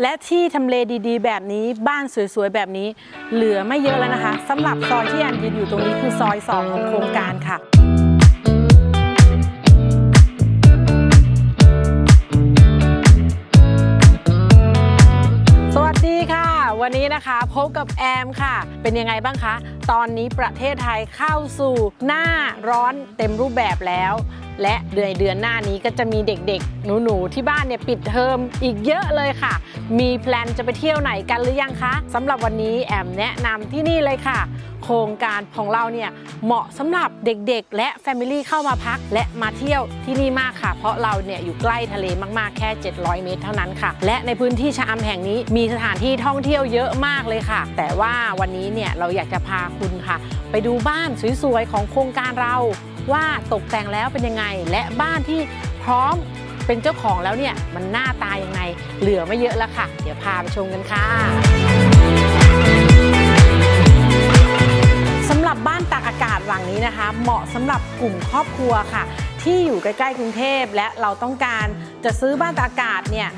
และที่ทำเลดีๆ แบบนี้บ้านสวยๆ แบบนี้ เหลือไม่เยอะแล้วนะคะสำหรับซอยที่แอนยืนอยู่ตรงนี้คือซอย 2 ของโครงการค่ะ สวัสดีค่ะ วันนี้นะคะพบกับแอมค่ะ เป็นยังไงบ้างคะ ตอนนี้ประเทศไทยเข้าสู่หน้าร้อนเต็มรูปแบบแล้ว และเดือนเดือนหน้านี้ก็จะมีเด็กๆ หนูๆที่บ้านเนี่ยปิดเทอมอีกเยอะเลยค่ะ มีแพลนจะไปเที่ยวไหนกันหรือยังคะสำหรับวันนี้แอมแนะนำที่นี่เลยค่ะ โครงการของเราเนี่ยเหมาะสำหรับเด็กๆ และแฟมิลี่เข้ามาพักและมาเที่ยวที่นี่มากค่ะ เพราะเราเนี่ยอยู่ใกล้ทะเลมากๆแค่ 700 เมตรเท่านั้นค่ะ และในพื้นที่ชะอำแห่งนี้มีสถานที่ท่องเที่ยวเยอะมากเลยค่ะ แต่ว่าวันนี้เนี่ยเราอยากจะพาคุณค่ะ ไปดูบ้านสวยๆของโครงการเรา ว่าตกแต่งแล้วเป็นยังไง และบ้านที่พร้อมเป็นเจ้าของแล้วเนี่ยมันหน้าตายังไง เหลือไม่เยอะแล้วค่ะ เดี๋ยวพาไปชมกันค่ะสำหรับบ้านตากอากาศหลังนี้นะคะ เหมาะสำหรับกลุ่มครอบครัวค่ะ ที่อยู่ใกล้ๆกรุงเทพและเราต้องการจะซื้อบ้านตากอากาศเนี่ย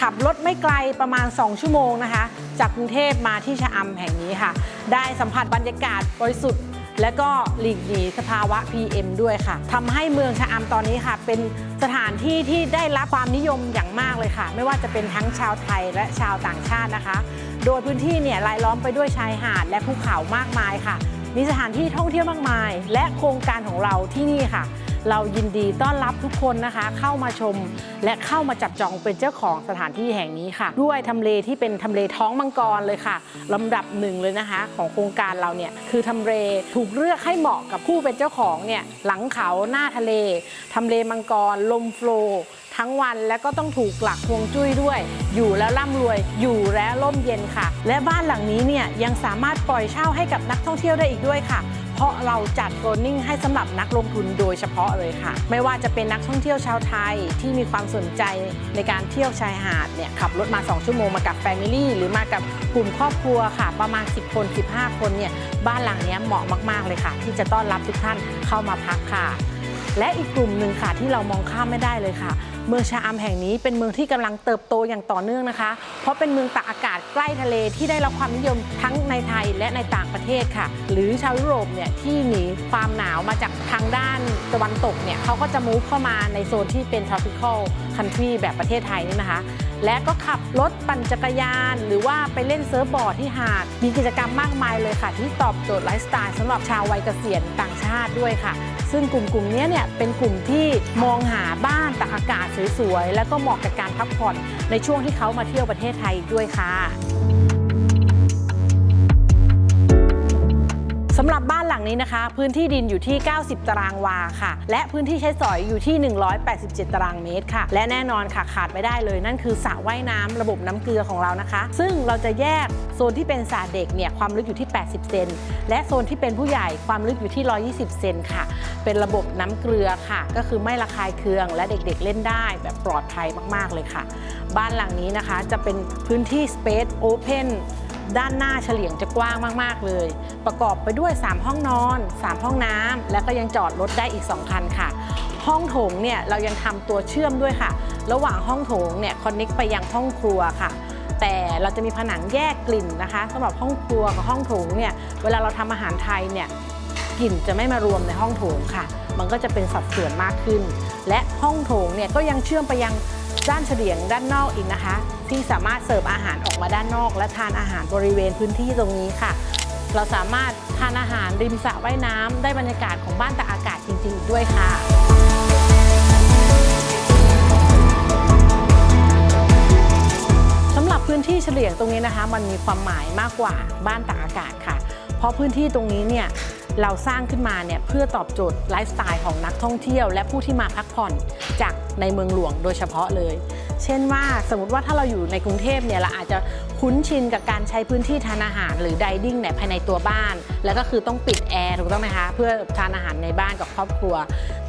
ขับรถไม่ไกลประมาณ 2 ชั่วโมงนะคะ จากกรุงเทพมาที่ชะอำแห่งนี้ค่ะ ได้สัมผัสบรรยากาศบริสุทธิ์ และก็หลีกหนีสภาวะ PM ด้วยค่ะทำให้เมืองชะอำตอนนี้ค่ะ เป็นสถานที่ที่ได้รับความนิยมอย่างมากเลยค่ะ ไม่ว่าจะเป็นทั้งชาวไทยและชาวต่างชาตินะคะ โดยพื้นที่เนี่ยรายล้อมไปด้วยชายหาดและภูเขามากมายค่ะ มีสถานที่ท่องเที่ยวมากมาย และโครงการของเราที่นี่ค่ะ เรายินดีต้อนรับทุกคนนะคะ เข้ามาชม และเข้ามาจับจองเป็นเจ้าของสถานที่แห่งนี้ค่ะ ด้วยทำเลที่เป็นทำเลท้องมังกรเลยค่ะลำดับหนึ่งเลยนะคะ ของโครงการเราเนี่ยคือทำเลถูกเลือกให้เหมาะกับผู้เป็นเจ้าของเนี่ยหลังเขาหน้าทะเลทำเลมังกรลมโฟล์ ทั้งวันและก็ต้องถูกหลักฮวงจุ้ยด้วย อยู่แล้วร่ำรวยอยู่แล้วร่มเย็นค่ะ และบ้านหลังนี้เนี่ยยังสามารถปล่อยเช่าให้กับนักท่องเที่ยวได้อีกด้วยค่ะ เพราะเราจัดโซนนิ่งให้สำหรับนักลงทุนโดยเฉพาะเลยค่ะ ไม่ว่าจะเป็นนักท่องเที่ยวชาวไทยที่มีความสนใจในการเที่ยวชายหาดเนี่ยขับรถมา 2 ชั่วโมงมากับแฟมิลี่หรือมากับกลุ่มครอบครัวค่ะ ประมาณ 10 คน 15 คนเนี่ยบ้านหลังนี้เหมาะมากๆเลยค่ะ ที่จะต้อนรับทุกท่านเข้ามาพักค่ะ และอีกกลุ่มหนึ่งค่ะที่เรามองข้ามไม่ได้เลยค่ะ เมืองชาอัมแห่งนี้เป็นเมืองที่กำลังเติบโตอย่างต่อเนื่องนะคะ เพราะเป็นเมืองตากอากาศใกล้ทะเลที่ได้รับความนิยมทั้งในไทยและในต่างประเทศค่ะ หรือชาวยุโรปเนี่ยที่หนีความหนาวมาจากทางด้านตะวันตกเนี่ยเขาก็จะมูฟเข้ามาในโซนที่เป็นทรอปิคอลคันทรีแบบประเทศไทยนี่นะคะ และก็ขับรถปั่นจักรยาน หรือว่าไปเล่นเซิร์ฟบอร์ดที่หาด มีกิจกรรมมากมายเลยค่ะ ที่ตอบโจทย์ไลฟ์สไตล์สำหรับชาววัยเกษียณต่างชาติด้วยค่ะ ซึ่งกลุ่มกลุ่มนี้เนี่ยเป็นกลุ่มที่มองหาบ้านตากอากาศสวยๆ แล้วก็เหมาะกับการพักผ่อนในช่วงที่เขามาเที่ยวประเทศไทยด้วยค่ะำหรับบ้านหลังนี้นะคะ พื้นที่ดินอยู่ที่ 90 ตารางวาค่ะ และพื้นที่ใช้สอยอยู่ที่ 187 ตารางเมตรค่ะ และแน่นอนค่ะขาดไม่ได้เลย นั่นคือสระว่ายน้ำระบบน้ำเกลือของเรานะคะ ซึ่งเราจะแยกโซนที่เป็นสระเด็กเนี่ยความลึกอยู่ที่ 80 เซนและโซนที่เป็นผู้ใหญ่ความลึกอยู่ที่ 120 เซนค่ะ เป็นระบบน้ำเกลือค่ะ ก็คือไม่ระคายเคืองและเด็กๆ เล่นได้แบบปลอดภัยมากๆเลยค่ะ บ้านหลังนี้นะคะจะเป็นพื้นที่ Space Open ด้านหน้าเฉลียงจะกว้างมาก ๆ เลย ประกอบไปด้วย 3 ห้องนอน 3 ห้องน้ำ และก็ยังจอดรถได้อีก 2 คันค่ะ ห้องโถงเนี่ยเรายังทำตัวเชื่อมด้วยค่ะ ระหว่างห้องโถงเนี่ยคอนเน็กไปยังห้องครัวค่ะแต่เราจะมีผนังแยกกลิ่นนะคะสำหรับห้องครัวกับห้องโถงเนี่ยเวลาเราทำอาหารไทยเนี่ยกลิ่นจะไม่มารวมในห้องโถงค่ะ มันก็จะเป็นสัดส่วนมากขึ้น และห้องโถงเนี่ยก็ยังเชื่อมไปยังด้านเฉลียงด้านนอกอีกนะคะ ที่สามารถเสิร์ฟอาหารออกมาด้านนอก และทานอาหารบริเวณพื้นที่ตรงนี้ค่ะ เราสามารถทานอาหารริมสระว่ายน้ำได้บรรยากาศของบ้านตากอากาศจริง ๆ ด้วยค่ะสำหรับพื้นที่เฉลี่ยงตรงนี้นะคะ มันมีความหมายมากกว่าบ้านตากอากาศค่ะ เพราะพื้นที่ตรงนี้เนี่ยเราสร้างขึ้นมาเนี่ยเพื่อตอบโจทย์ไลฟ์สไตล์ของนักท่องเที่ยว และผู้ที่มาพักผ่อนจากในเมืองหลวงโดยเฉพาะเลย เช่นว่าสมมติว่าถ้าเราอยู่ในกรุงเทพเนี่ยเราอาจจะคุ้นชินกับการใช้พื้นที่ทานอาหารหรือไดดิ้งเนี่ยภายในตัวบ้าน แล้วก็คือต้องปิดแอร์ถูกต้องไหมคะเพื่อทานอาหารในบ้านกับครอบครัว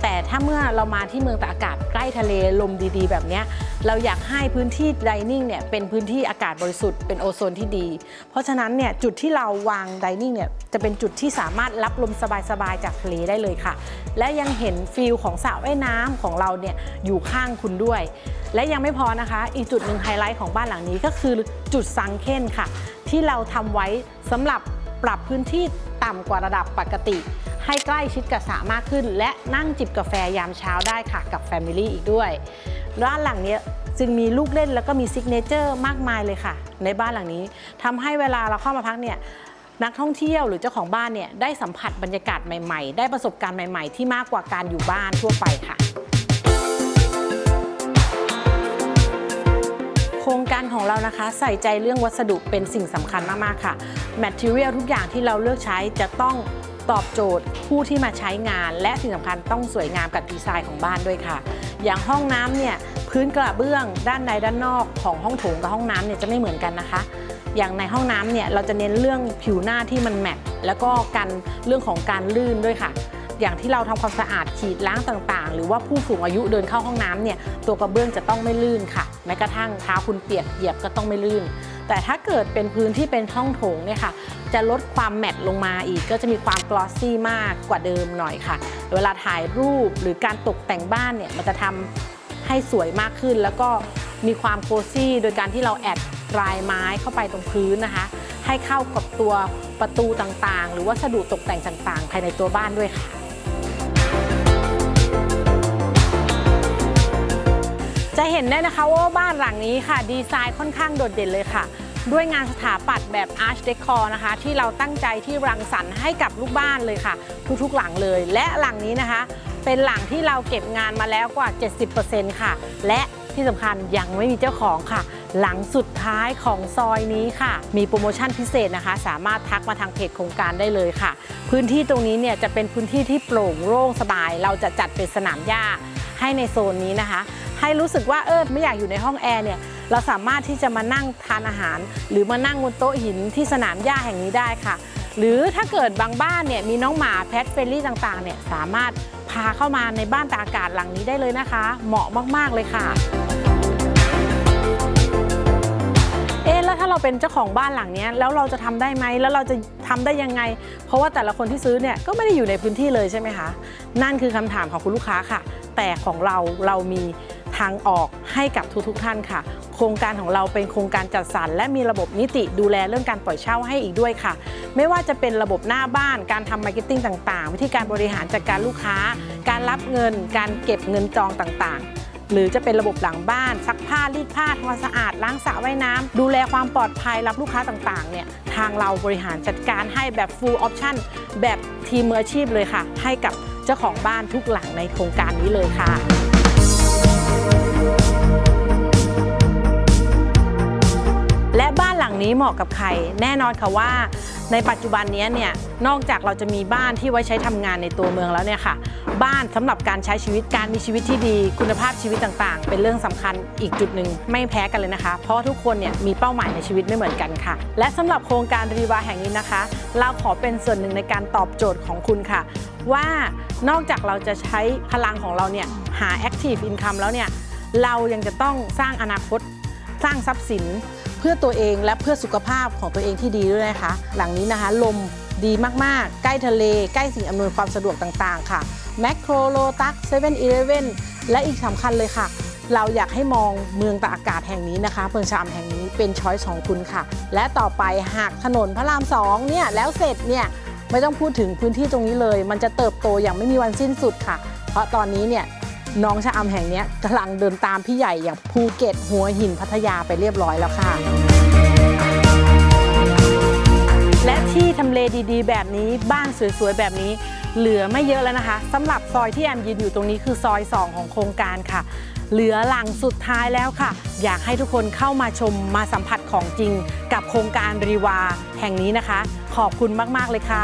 แต่ถ้าเมื่อเรามาที่เมืองตากอากาศใกล้ทะเลลมดีๆ แบบเนี้ย เราอยากให้พื้นที่ดิเนิ่งเนี่ยเป็นพื้นที่อากาศบริสุทธิ์เป็นโอโซนที่ดี เพราะฉะนั้นเนี่ยจุดที่เราวางดิเนิ่งเนี่ยจะเป็นจุดที่สามารถรับลมสบายๆจากทะเลได้เลยค่ะ และยังเห็นฟิลของสระว่ายน้ำของเราเนี่ยอยู่ข้างคุณด้วย และยังไม่พอนะคะ อีกจุดหนึ่งไฮไลท์ของบ้านหลังนี้ก็คือจุดซังเคนค่ะ ที่เราทำไว้สำหรับปรับพื้นที่ต่ำกว่าระดับปกติ ให้ใกล้ชิดกับสระมากขึ้น และนั่งจิบกาแฟยามเช้าได้ค่ะกับแฟมิลี่อีกด้วย บ้านหลังนี้จึงมีลูกเล่นแล้วก็มีซิกเนเจอร์มากมายเลยค่ะ ในบ้านหลังนี้ทำให้เวลาเราเข้ามาพักเนี่ยนักท่องเที่ยวหรือเจ้าของบ้านเนี่ยได้สัมผัสบรรยากาศใหม่ๆ ได้ประสบการณ์ใหม่ๆ ที่มากกว่าการอยู่บ้านทั่วไปค่ะ โครงการของเรานะคะ ใส่ใจเรื่องวัสดุเป็นสิ่งสำคัญมากๆค่ะ Material ทุกอย่างที่เราเลือกใช้จะต้อง ตอบโจทย์ผู้ที่มาใช้งาน และสิ่งสำคัญต้องสวยงามกับดีไซน์ของบ้านด้วยค่ะ อย่างห้องน้ำเนี่ยพื้นกระเบื้องด้านในด้านนอกของห้องโถงกับห้องน้ำเนี่ยจะไม่เหมือนกันนะคะ อย่างในห้องน้ำเนี่ยเราจะเน้นเรื่องผิวหน้าที่มันแมตต์แล้วก็กันเรื่องของการลื่นด้วยค่ะ อย่างที่เราทำความสะอาดฉีดล้างต่างๆ หรือว่าผู้สูงอายุเดินเข้าห้องน้ำเนี่ยตัวกระเบื้องจะต้องไม่ลื่นค่ะ แม้กระทั่งเท้าคุณเปียกเหยียบก็ต้องไม่ลื่น แต่ถ้าเกิดเป็นพื้นที่เป็นห้องโถงเนี่ยค่ะ จะลดความแมตต์ลงมาอีก ก็จะมีความกลอสซี่มากกว่าเดิมหน่อยค่ะ เวลาถ่ายรูปหรือการตกแต่งบ้านเนี่ยมันจะทำให้สวยมากขึ้น แล้วก็มีความโคซี่โดยการที่เราแอดลายไม้เข้าไปตรงพื้นนะคะ ให้เข้ากับตัวประตูต่างๆ หรือวัสดุตกแต่งต่างๆ ภายในตัวบ้านด้วยค่ะ จะเห็นได้นะคะว่าบ้านหลังนี้ค่ะ ดีไซน์ค่อนข้างโดดเด่นเลยค่ะ ด้วยงานสถาปัตย์แบบ Arch Decor นะคะ ที่เราตั้งใจที่รังสรรค์ให้กับลูกบ้านเลยค่ะ ทุกๆหลังเลย และหลังนี้นะคะ เป็นหลังที่เราเก็บงานมาแล้วกว่า 70%ค่ะ และที่สำคัญยังไม่มีเจ้าของค่ะ หลังสุดท้ายของซอยนี้ค่ะ มีโปรโมชั่นพิเศษนะคะ สามารถทักมาทางเพจโครงการได้เลยค่ะ พื้นที่ตรงนี้เนี่ยจะเป็นพื้นที่ที่โปร่งโล่งสบาย เราจะจัดเป็นสนามหญ้าให้ในโซนนี้นะคะให้รู้สึกว่าเออไม่อยากอยู่ในห้องแอร์เนี่ยเราสามารถที่จะมานั่งทานอาหาร หรือมานั่งบนโต๊ะหินที่สนามหญ้าแห่งนี้ได้ค่ะ หรือถ้าเกิดบางบ้านเนี่ยมีน้องหมาแพทเฟรนลี่ต่างๆเนี่ยสามารถพาเข้ามาในบ้านตากอากาศหลังนี้ได้เลยนะคะ เหมาะมากๆเลยค่ะเอ๊ะแล้วถ้าเราเป็นเจ้าของบ้านหลังเนี้ยแล้วเราจะทำได้ไหมแล้วเราจะทำได้ยังไง เพราะว่าแต่ละคนที่ซื้อเนี่ยก็ไม่ได้อยู่ในพื้นที่เลยใช่ไหมคะ นั่นคือคำถามของคุณลูกค้าค่ะ แต่ของเราเรามี ทางออกให้กับทุกๆท่านค่ะ โครงการของเราเป็นโครงการจัดสรรและมีระบบนิติดูแลเรื่องการปล่อยเช่าให้อีกด้วยค่ะ ไม่ว่าจะเป็นระบบหน้าบ้าน การทำมาร์เก็ตติ้งต่างๆ วิธีการบริหารจัดการลูกค้า การรับเงิน การเก็บเงินจองต่างๆหรือจะเป็นระบบหลังบ้าน ซักผ้ารีดผ้าทำความสะอาด ล้างสระว่ายน้ำดูแลความปลอดภัยรับลูกค้าต่างๆเนี่ยทางเราบริหารจัดการให้แบบ full option แบบทีมมืออาชีพเลยค่ะ ให้กับเจ้าของบ้านทุกหลังในโครงการนี้เลยค่ะ และบ้านหลังนี้เหมาะกับใคร แน่นอนค่ะว่า ในปัจจุบันนี้เนี่ยนอกจากเราจะมีบ้านที่ไว้ใช้ทำงานในตัวเมืองแล้วเนี่ยค่ะ บ้านสำหรับการใช้ชีวิตการมีชีวิตที่ดี คุณภาพชีวิตต่างๆ เป็นเรื่องสำคัญอีกจุดหนึ่งไม่แพ้กันเลยนะคะ เพราะทุกคนเนี่ยมีเป้าหมายในชีวิตไม่เหมือนกันค่ะ และสำหรับโครงการรีวาแห่งนี้นะคะ เราขอเป็นส่วนหนึ่งในการตอบโจทย์ของคุณค่ะ ว่านอกจากเราจะใช้พลังของเราเนี่ยหา active income แล้วเนี่ย เรายังจะต้องสร้างอนาคต สร้างทรัพย์สินเพื่อตัวเองและเพื่อสุขภาพของตัวเองที่ดีด้วยนะคะ หลังนี้นะคะ ลมดีมากๆ ใกล้ทะเล ใกล้สิ่งอำนวยความสะดวกต่างๆ ค่ะแมคโครโลตัสเซเว่นอีเลฟเว่นและอีกสำคัญเลยค่ะ เราอยากให้มองเมืองตากอากาศแห่งนี้นะคะ เมืองชามแห่งนี้เป็นช้อยส์ของคุณค่ะ และต่อไปหากถนนพระรามสองเนี่ยแล้วเสร็จเนี่ยไม่ต้องพูดถึงพื้นที่ตรงนี้เลย มันจะเติบโตอย่างไม่มีวันสิ้นสุดค่ะ เพราะตอนนี้เนี่ย น้องชะอำแห่งนี้กำลังเดินตามพี่ใหญ่อย่างภูเก็ตหัวหินพัทยาไปเรียบร้อยแล้วค่ะ และที่ทำเลดีๆ แบบนี้บ้านสวยๆ แบบนี้เหลือไม่เยอะแล้วนะคะสำหรับซอยที่แอมยืนอยู่ตรงนี้คือซอย 2 ของโครงการค่ะ เหลือหลังสุดท้ายแล้วค่ะ อยากให้ทุกคนเข้ามาชมมาสัมผัสของจริง กับโครงการรีวาแห่งนี้นะคะ ขอบคุณมากๆเลยค่ะ